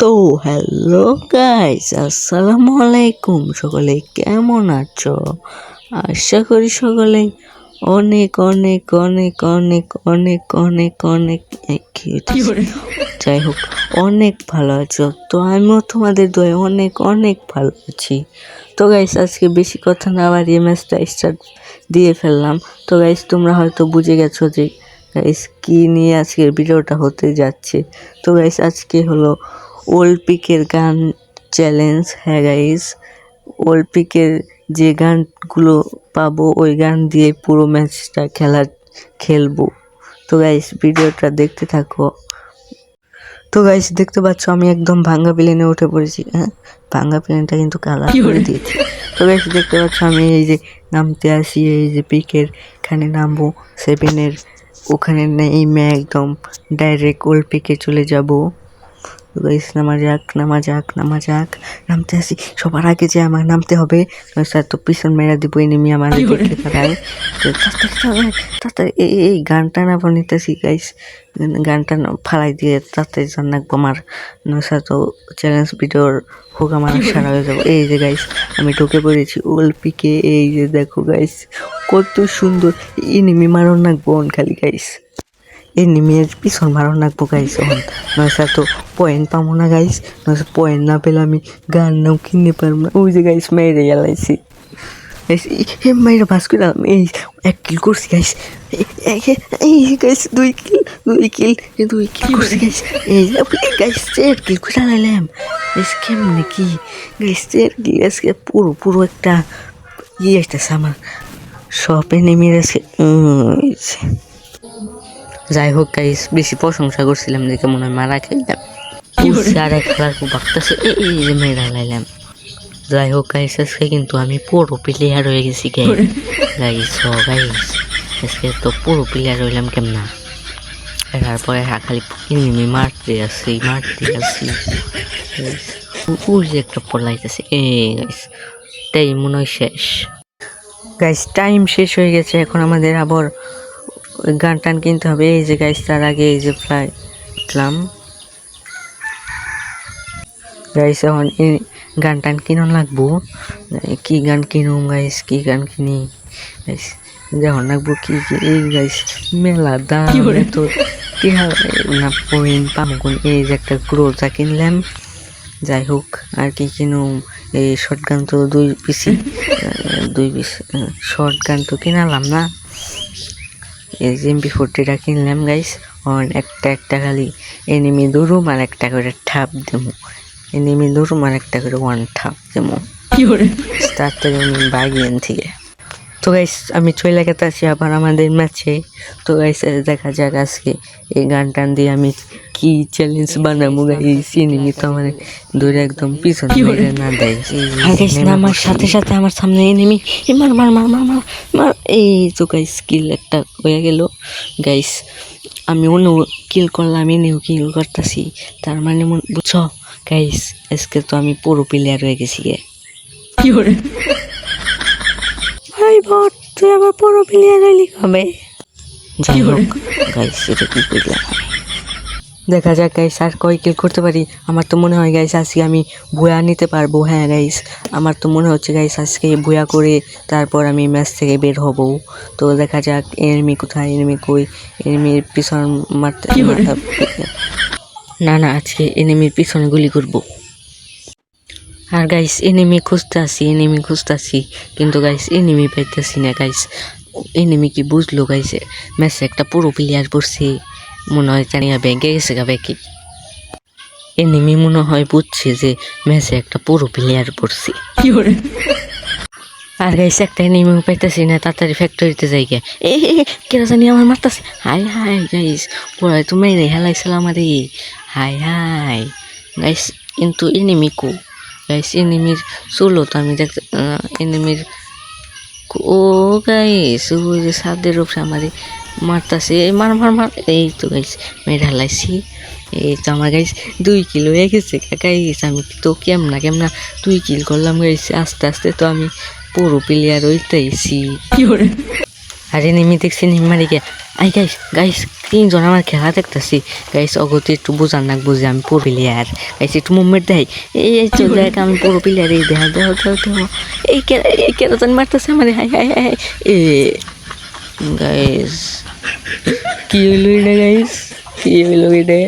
তো hello guys আসসালামু আলাইকুম সকলে কেমন আছো? আশা করি সকলে অনেক অনেক অনেক অনেক অনেক অনেক অনেক যাই হোক অনেক ভালো আছো। তো আমিও তোমাদের দয়ে অনেক অনেক ভালো আছি। তো গাইস আজকে বেশি কথা না বাড়িয়ে ম্যাচটা স্টার্ট দিয়ে ফেললাম। তো গাইস তোমরা হয়তো বুঝে গেছো যে গাইস কি নিয়ে আজকের ভিডিওটা হতে যাচ্ছে। তো গাইস আজকে হলো ওল্ড পিকের গান চ্যালেঞ্জ হ্যাঁ গাইস ওল্ড পিকের যে গানগুলো পাবো ওই গান দিয়ে পুরো ম্যাচটা খেলা খেলব। তো গাইস ভিডিওটা দেখতে থাকো। তো গাইস দেখতে পাচ্ছ আমি একদম ভাঙ্গা প্লেনে উঠে পড়েছি হ্যাঁ? ভাঙ্গা প্লেনটা কিন্তু কালার করে দিয়েছি। তো গাইস দেখতে পাচ্ছ আমি এই যে নামতে আসি এই যে পিকের এখানে নামবো সেভেনের ওখানে নেই নেমে একদম ডাইরেক্ট ওল্ড পিকে চলে যাব। তো গাইস নামা যাক নামা যাক নামা যাক নামতে আসি। সবার আগে যে আমার নামতে হবে স্যার তো পিছন মেরা দিব এনিমি আমার এই এই গানটা না বানিতেছি গাইস। গানটা ফালাই দিয়ে তাড়াতাড়ি জান রাখব আমার। স্যার তো চ্যালেঞ্জ ভিডিওর হোক আমার সারা হয়ে যাব। এই যে গাইস আমি ঢুকে পড়েছি ওল পিকে এই যে দেখো গাইস কত সুন্দর। এনিমি মারণ রাখব খালি গাইস। এই নিমের পিছন মারো নাকবো গাইস এখন নয় স্যার তো পয়েন্ট পাবো না গাইস নয় পয়েন্ট না পেলে আমি গান নাও কিনতে পারব না। ওই যে গাইস মেরে গেলাইছি মেয়েরা বাস করে দিলাম। এই এক কিল করছি গাইস এই গাইস দুই কিল দুই কিল দুই কিল করছি গাইস এই গাইস চার কিল করে লাইলাম গাইস কেমনে কি? গাইস চার কিল আজকে পুরো পুরো একটা ইয়ে আসতেছে আমার। সব এনিমির আজকে উম, এই যে। যাই হোক গাইস বেশি প্রশংসা করছিলাম দেখে মনে হয় মারা খেলাম। আর এক খেলার খুব বাগতেছে এই যে মেয়েরা লাইলাম। যাই হোক গাইস আজকে কিন্তু আমি পুরো প্লেয়ার হয়ে গেছি গাইস গাইস ও গাইস আজকে তো পুরো প্লেয়ার হইলাম কেমনা? তারপরে হ্যাঁ খালি এনিমি মারতে আসি মারতে আসি। ওই যে একটা পলাইতেছে এই গাইস তাই মনে হয় শেষ। গাইস টাইম শেষ হয়ে গেছে এখন আমাদের আবার ওই গান টান কিনতে হবে। এই যে গাইস তার আগে এই যে ফ্লাই উঠলাম। গাইস এখন এই গান টান কিনুন লাগবো। কি গান কিনুম গাইস কি গান কিনি? গাইস যখন লাগবো কি কি। এই গাইস মেলা দাম তো না পয়েন্ট পামগুন এই যে একটা গ্রোজা কিনলাম। যাই হোক আর কি কিনুম? এই শর্ট গান তো দুই পিসি দুই পিস শর্ট গান তো কিনালাম না। এই যে এমপি ফোরটিটা কিনলাম গাইস অন একটা একটা খালি এনিমি দৌড়ুম আর একটা করে ঠাপ দেবো এনিমি দৌড়ুম আর একটা করে ওয়ান ঠাপ দেবো থেকে আমি বাগিয়েন থেকে তো গাইস আমি চলে গেতে আছি আবার আমাদের ম্যাচে তো গাইস দেখা যাক আজকে এই গান টান দিয়ে আমি কি চ্যালেঞ্জ বানাবো গাইস এনিমি তো আমার দূরে একদম পিছন মেরে না দেয়। আমার সাথে সাথে আমার সামনে এনিমি মার মার মার মার মার মার। এই তো গাইস কিল একটা হয়ে গেল। গাইস আমি অন্য কিল করলাম এনেও কিল করতেছি। তার মানে বুঝছ? গাইস আজকে তো আমি পুরো প্লেয়ার হয়ে গেছি গে। ভাই বট তুই আবার পুরো প্লেয়ার হইলি কবে? যাই হোক গাইস এটা কি করলাম আমি? দেখা যাক গাইস আর কয় কিল করতে পারি। আমার তো মনে হয় গাইস আজকে আমি বয়া নিতে পারব। হ্যাঁ গাইস আমার তো মনে হচ্ছে গাইস আজকে বয়া করে তারপর আমি ম্যাচ থেকে বের হব। তো দেখা যাক এনিমি কোথায় এনিমি কই এনিমির পিছন মারতে না না আজকে এনিমির পিছনে গুলি করব। আর গাইস এনিমি খুঁজতে আসি এনিমি খুঁজতে আসি কিন্তু গাইস এনিমি পাইতেছি না গাইস এনিমি কি বুঝলো গাইস ম্যাচে একটা পুরো প্লেয়ার পড়ছে। মনে হয় জানিয়া ব্যাগে গেছে গা ব্যাগে এনিমি মনে হয় বুঝছে যে ম্যাচে একটা পুরো প্লেয়ার পড়ছে। আর গাইস একটা এনিমি পাইতেছি না তাড়াতাড়ি ফ্যাক্টরিতে যাই গে এ কেন জানি আমার মারতাছে? হাই হাই গাইস পড়ায় তো মেরে হেলাইছিল আমারে। হাই হাই গাইস কিন্তু এনিমি কো? গাইস এনিমির চলো তো আমি দেখতে এনিমির ও গাইস ওই যে সাদের উপরে আমারে মারতাছে এই মার মার মার এই তো গাইস মেরে হেলাইছি এই তো আমার গাইস দুই কিলো হয়ে গেছে গাইস আমি তো কেমনা কেমনা দুই কিল করলাম গাইস আস্তে আস্তে তো আমি পুরো প্লেয়ার হইতেছি আর এনিমি দেখছি নিমারি গে। আই গাইস গাইস তিনজন আমার খেলা দেখতেছি। গাইস অগতি একটু বোঝান না বুঝে আমি পুরো প্লেয়ার গাইস একটু মুভমেন্ট দেয় এই এই তো দেখ আমি পুরো প্লেয়ার এই দেখ দেখ দেখ দেখ। এই কে এই কেন জানি মারতেছে আমার হাই হাই হাই। এ গাইস কি হইল এটা গাইস কি হইল এটা?